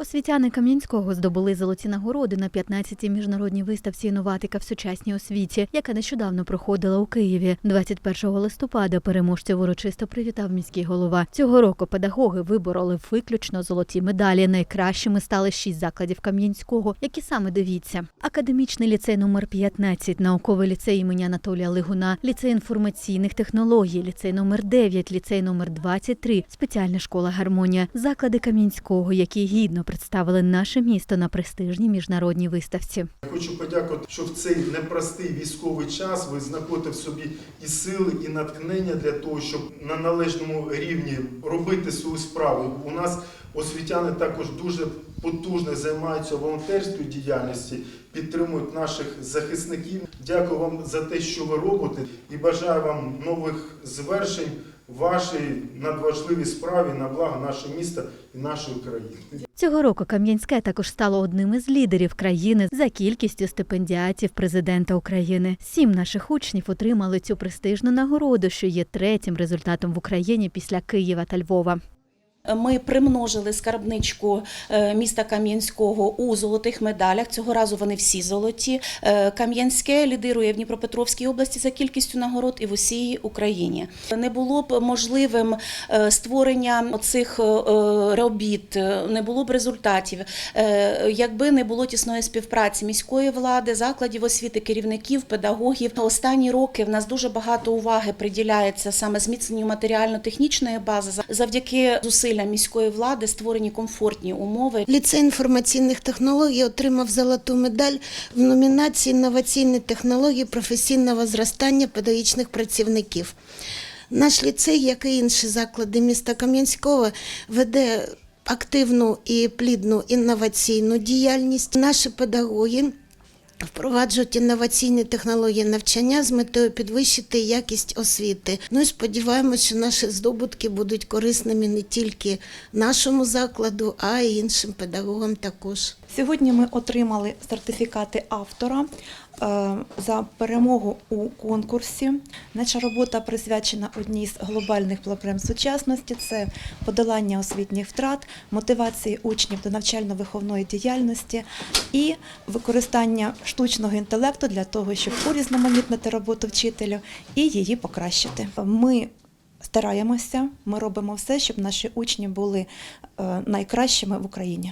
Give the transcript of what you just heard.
Освітяни Кам'янського здобули золоті нагороди на 15-й міжнародній виставці інноватика в сучасній освіті, яка нещодавно проходила у Києві. 21 листопада переможців урочисто привітав міський голова. Цього року педагоги вибороли виключно золоті медалі. Найкращими стали шість закладів Кам'янського, які саме дивіться: академічний ліцей номер 15, науковий ліцей імені Анатолія Лигуна, ліцей інформаційних технологій, ліцей номер 9, ліцей номер 23, спеціальна школа Гармонія, заклади Кам'янського, які гідно представили наше місто на престижній міжнародній виставці. Хочу подякувати, що в цей непростий військовий час ви знаходите в собі і сили, і натхнення для того, щоб на належному рівні робити свою справу. У нас освітяни також дуже потужно займаються волонтерською діяльністю, підтримують наших захисників. Дякую вам за те, що ви робите, і бажаю вам нових звершень вашій надважливій справі на благо нашого міста і нашої країни. Цього року Кам'янське також стало одним із лідерів країни за кількістю стипендіатів президента України. Сім наших учнів отримали цю престижну нагороду, що є третім результатом в Україні після Києва та Львова. Ми примножили скарбничку е, міста Кам'янського у золотих медалях. Цього разу вони всі золоті. Е, Кам'янське лідирує в Дніпропетровській області за кількістю нагород і в усій Україні. Не було б можливим е, створення цих робіт, не було б результатів, якби не було тісної співпраці міської влади, закладів освіти, керівників, педагогів. Останні роки в нас дуже багато уваги приділяється саме зміцненню матеріально-технічної бази. Завдяки зусиллям міської влади створені комфортні умови Ліцей інформаційних технологій отримав золоту медаль в номінації Інноваційні технології професійного зростання педагогічних працівників. Наш ліцей, як і інші заклади міста Кам'янського, веде активну і плідну інноваційну діяльність. Наші педагоги впроваджують інноваційні технології навчання з метою підвищити якість освіти. Ну і сподіваємося, що наші здобутки будуть корисними не тільки нашому закладу, а й іншим педагогам також. Сьогодні ми отримали сертифікати автора е, за перемогу у конкурсі. Наша робота присвячена одній з глобальних проблем сучасності це подолання освітніх втрат, мотивації учнів до навчально-виховної діяльності і використання штучного інтелекту для того, щоб урізноманітнити роботу вчителю і її покращити. Ми стараємося, ми робимо все, щоб наші учні були е, найкращими в Україні.